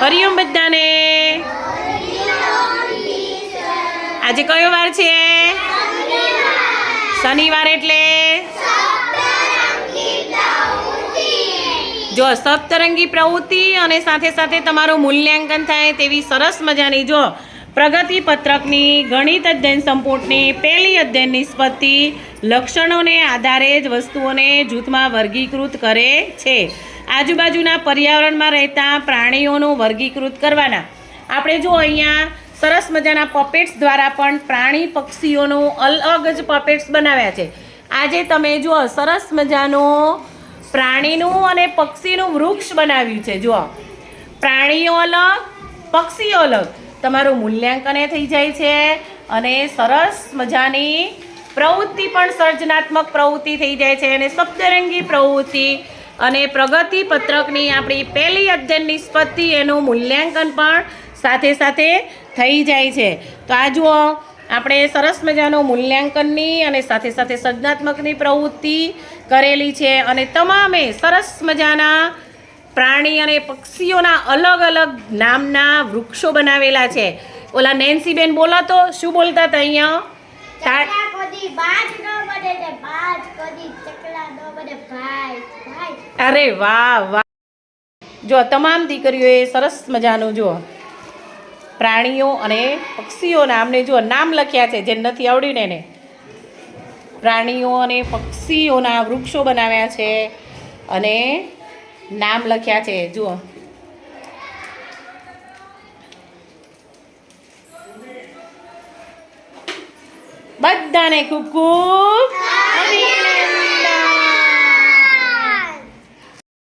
હરિઓમ બધાને. આજે કયો વાર છે? શનિવાર એટલે? જો સપ્તરંગી પ્રવૃત્તિ અને સાથે સાથે તમારું મૂલ્યાંકન થાય તેવી સરસ મજાની જો પ્રગતિ પત્રકની ગણિત અધ્યયન સંપુટની પહેલી અધ્યયન નિષ્પત્તિ લક્ષણોને આધારે જ વસ્તુઓને જૂથમાં વર્ગીકૃત કરે છે. આજુબાજુના પર્યાવરણમાં રહેતા પ્રાણીઓનું વર્ગીકૃત કરવાના. આપણે જો અહીંયા સરસ મજાના પપેટ્સ દ્વારા પણ પ્રાણી પક્ષીઓનું અલગ જ પપેટ્સ બનાવ્યા છે. આજે તમે જુઓ, સરસ મજાનું પ્રાણીનું અને પક્ષીનું વૃક્ષ બનાવ્યું છે. જુઓ, પ્રાણીઓ અલગ, પક્ષીઓ અલગ. તમારું મૂલ્યાંકન એ થઈ જાય છે અને સરસ મજાની પ્રવૃત્તિ પણ સર્જનાત્મક પ્રવૃત્તિ થઈ જાય છે અને શબ્દરંગી પ્રવૃત્તિ અને પ્રગતિ પત્રકની આપણી પહેલી અધ્યયન નિષ્પત્તિ એનું મૂલ્યાંકન પણ સાથે સાથે થઈ જાય છે. તો આ જુઓ, આપણે સરસ મજાનું મૂલ્યાંકનની અને સાથે સાથે સર્જનાત્મકની પ્રવૃત્તિ કરેલી છે અને તમામે સરસ મજાના પ્રાણી અને પક્ષીઓના અલગ અલગ નામના વૃક્ષો બનાવેલા છે. ઓલા નેન્સીબેન બોલો તો શું બોલતા હતા અહીંયા? ચકલા કદી બાજ ન બને ને બાજ કદી ચકલા ન બને ભાઈ ભાઈ. અરે વાહ વાહ. જો તમામ દીકરીઓએ સરસ મજાનું જો પ્રાણીઓ અને પક્ષીઓના અમને જો નામ લખ્યા છે જે નથી આવડ્યું ને એને. પ્રાણીઓ અને પક્ષીઓના વૃક્ષો બનાવ્યા છે અને નામ લખ્યા છે. જુઓ. ತಾನೆ ಕುಕ್ಕೂ